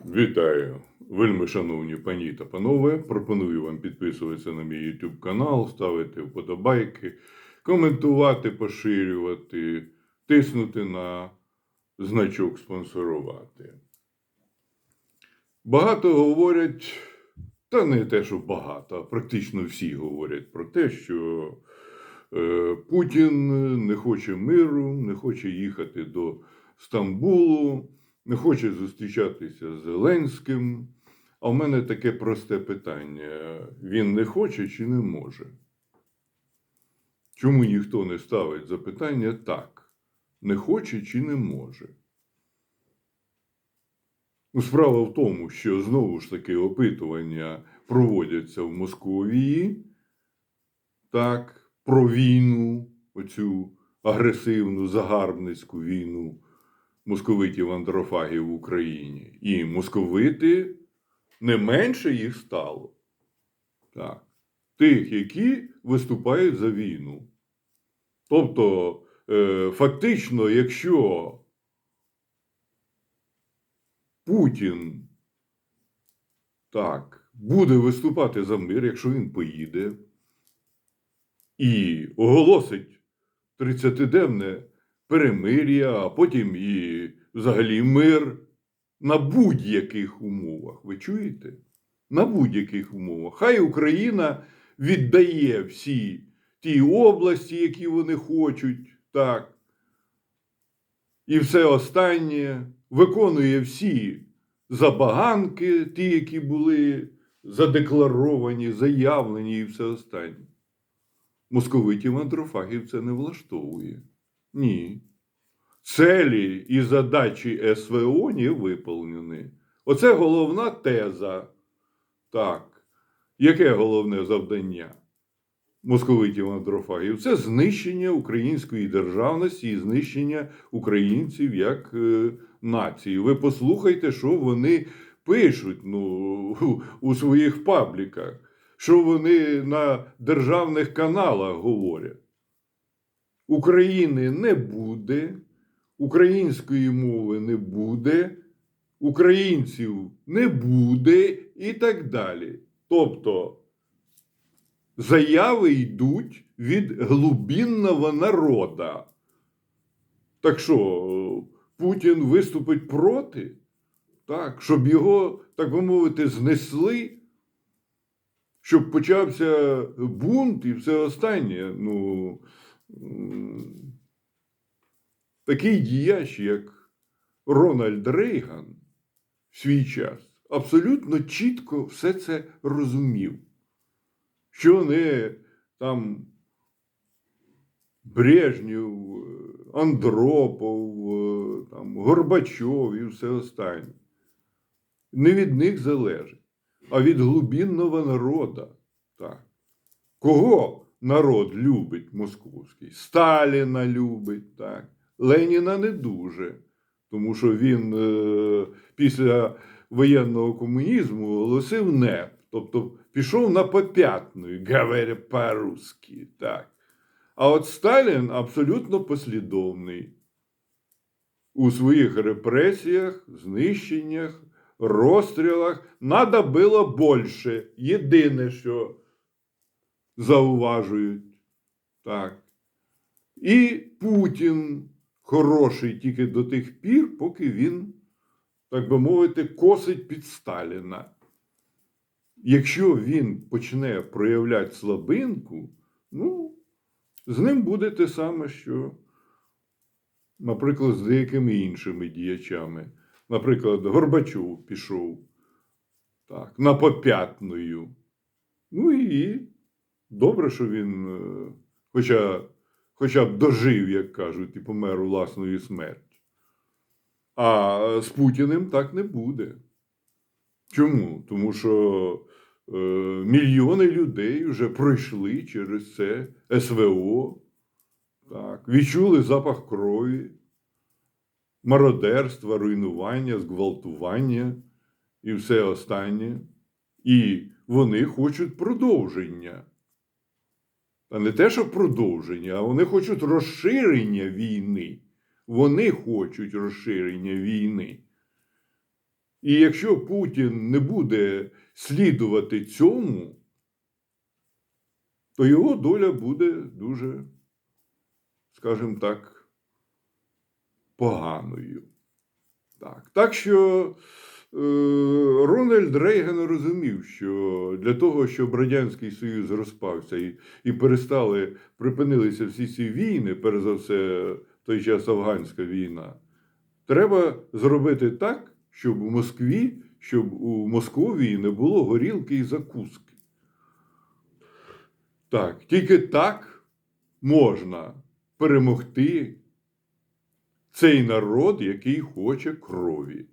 Вітаю, вельми шановні пані та панове. Пропоную вам підписуватися на мій YouTube канал, ставити вподобайки, коментувати, поширювати, тиснути на значок спонсорувати. Багато говорять, та не те, що багато, а практично всі говорять про те, що е, Путін не хоче миру, не хоче їхати до Стамбулу, не хоче зустрічатися з Зеленським. А в мене таке просте питання: він не хоче чи не може? Чому ніхто не ставить запитання так, не хоче чи не може? Ну, Справа в тому, що знову ж таки опитування проводяться в Московії, так, про війну, оцю агресивну загарбницьку війну московитів андрофагів в Україні. І московити не менше їх стало. Так. Тих, які виступають за війну. Тобто, е, фактично, якщо Путін так, буде виступати за мир, якщо він поїде і оголосить 30-денне перемир'я, а потім і взагалі мир на будь-яких умовах. Ви чуєте? На будь-яких умовах. Хай Україна віддає всі ті області, які вони хочуть, так. І все останнє виконує всі забаганки, ті, які були задекларовані, заявлені, і все останнє. Московитів антрофагів це не влаштовує. Ні. Целі і задачі СВО не виповнені. Оце головна теза. Так. Яке головне завдання московитів антрофагів? Це знищення української державності і знищення українців як е, нації. Ви послухайте, що вони пишуть ну, у своїх пабліках, що вони на державних каналах говорять. України не буде, української мови не буде, українців не буде і так далі. Тобто заяви йдуть від глубинного народа. Так що, Путін виступить проти, так, щоб його, так би мовити, знесли, щоб почався бунт і все останнє. Ну, такий діяч, як Рональд Рейган в свій час, абсолютно чітко все це розумів. Що не там Брежнєв, Андропов, там, Горбачов і все останнє. Не від них залежить, а від глубинного народу. Так. Кого народ любить московський? Сталіна любить, так. Леніна не дуже, тому що він е, після воєнного комунізму оголосив НЕП, тобто пішов на попятну, говоря по-русски. Так. А от Сталін абсолютно послідовний у своїх репресіях, знищеннях, розстрілах. Надо було більше. Єдине, що зауважують. Так. І Путін хороший тільки до тих пір, поки він, так би мовити, косить під Сталіна. Якщо він почне проявляти слабинку, ну, з ним буде те саме, що, наприклад, з деякими іншими діячами. Наприклад, Горбачов пішов так, на попятною. Ну і добре, що він, е, хоча, хоча б дожив, як кажуть, і помер у власною смертю. А з Путіним так не буде. Чому? Тому що е, мільйони людей вже пройшли через це СВО, так, відчули запах крові, мародерства, руйнування, зґвалтування і все останнє. І вони хочуть продовження. Та не те, що продовження, а вони хочуть розширення війни. Вони хочуть розширення війни. І якщо Путін не буде слідувати цьому, то його доля буде дуже, скажімо так, поганою. Так, так що Рональд Рейган розумів, що для того, щоб Радянський Союз розпався і, і перестали, припинилися всі ці війни, перш за все, в той час афганська війна, треба зробити так, щоб у Москві, щоб у Московії не було горілки і закуски. Так, тільки так можна перемогти цей народ, який хоче крові.